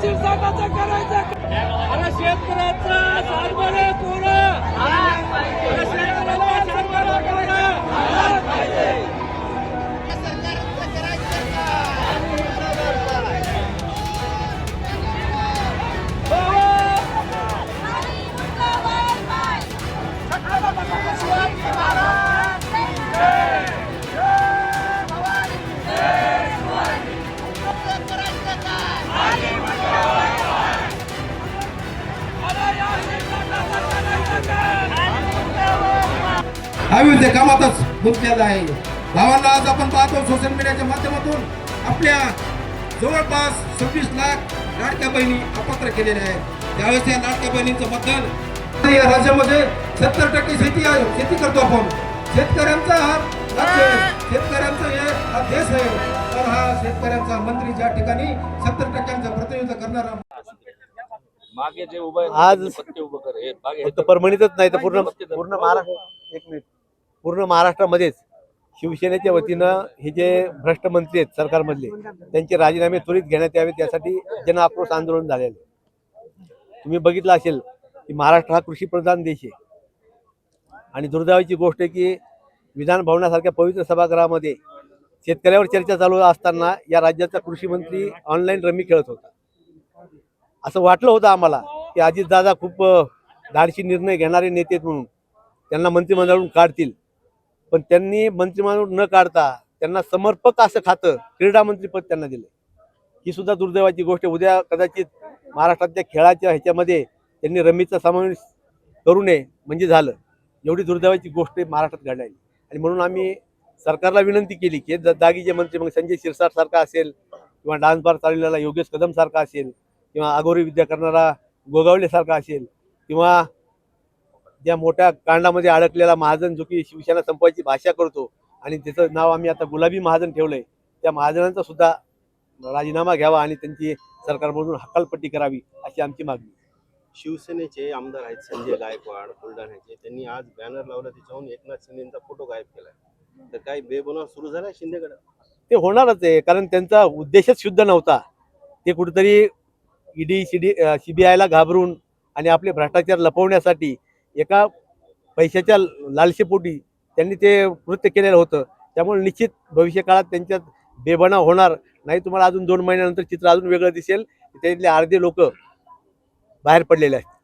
शिरसाटाचा करायचा. अरे शेतकऱ्याचा सातबारा कोण अविरुद्ध कामातच गुंतलेला आहे. भावांना आज आपण पाहतो सोशल मीडियाच्या माध्यमातून आपल्या जवळपास सव्वीस लाख लाडक्या बहिणी अपात्र केलेल्या आहेत. त्यावेळेस या लाडक्या बहिणींचं मतदान या राज्यामध्ये सत्तर टक्के शेती आहे. शेती करतो आपण. शेतकऱ्यांचा हा राज्य. शेतकऱ्यांचा हे हा देश आहे. तर हा शेतकऱ्यांचा मंत्री ज्या ठिकाणी सत्तर टक्क्यांचं प्रतिनिधित्व करणारा मागे जे उभं आहे आज- पत्ते उभं कर. हे परभणीतच नाही तर पूर्ण. पूर्ण महाराष्ट्र एक मिनिट. पूर्ण महाराष्ट्रामध्येच शिवसेनेच्या वतीनं हे जे भ्रष्ट मंत्री आहेत सरकारमधले त्यांचे राजीनामे त्वरित घेण्यात यावे त्यासाठी जन आक्रोश आंदोलन झालेलं आहे. तुम्ही बघितलं असेल की महाराष्ट्र हा कृषीप्रधान देश आहे. आणि दुर्दैवाची गोष्ट आहे की विधान भवनासारख्या पवित्र सभागृहामध्ये शेतकऱ्यावर चर्चा चालू असताना या राज्याचा कृषी मंत्री ऑनलाईन रमी खेळत होता. असं वाटलं होतं आम्हाला की अजितदादा खूप धाडशी निर्णय घेणारे नेते आहेत म्हणून. त्यांना मंत्रिमंडळातून काढतील. पण त्यांनी मंत्रिमंडळ न काढता त्यांना समर्पक असं खातं क्रीडा मंत्रीपद त्यांना दिलं ही सुद्धा दुर्दैवाची गोष्ट उद्या कदाचित महाराष्ट्रातल्या खेळाच्या ह्याच्यामध्ये त्यांनी रमीचा समावेश करू नये म्हणजे झालं. एवढी दुर्दैवाची गोष्ट आहे महाराष्ट्रात घडायली आणि म्हणून आम्ही सरकारला विनंती केली की ज- जागीचे मंत्री मग संजय शिरसाट सारखा असेल किंवा डान्स बार चाललेला योगेश कदम सारखा असेल किंवा अगोरी विद्या करणारा गोगावले सारखा असेल किंवा ज्या मोठ्या कांडामध्ये अडकलेला महाजन जो की शिवसेना संपवायची भाषा करतो आणि त्याचं नाव आम्ही आता गुलाबी महाजन ठेवलंय त्या महाजनांचा सुद्धा राजीनामा घ्यावा आणि त्यांची सरकारमधून हकालपट्टी करावी अशी आमची मागणी. शिवसेनेचे आमदार आहेत संजय गायकवाड बुलढाण्याचे त्यांनी आज बॅनर लावला त्याच्याहून एकनाथ शिंदेचा फोटो गायब केलाय. तर काही बेबुनाव सुरू झालाय शिंदेकडे? ते होणारच आहे कारण त्यांचा उद्देशच शुद्ध नव्हता. ते कुठेतरी ईडी सीडी सीबीआयला घाबरून आणि आपले भ्रष्टाचार लपवण्यासाठी एका पैशाच्या लालसेपोटी त्यांनी ते कृत्य केलेलं होतं. त्यामुळे निश्चित भविष्यकाळात त्यांच्यात बेबनाव होणार. नाही तुम्हाला अजून दोन महिन्यानंतर चित्र अजून वेगळं दिसेल. त्यातले अर्धे लोक बाहेर पडलेले आहेत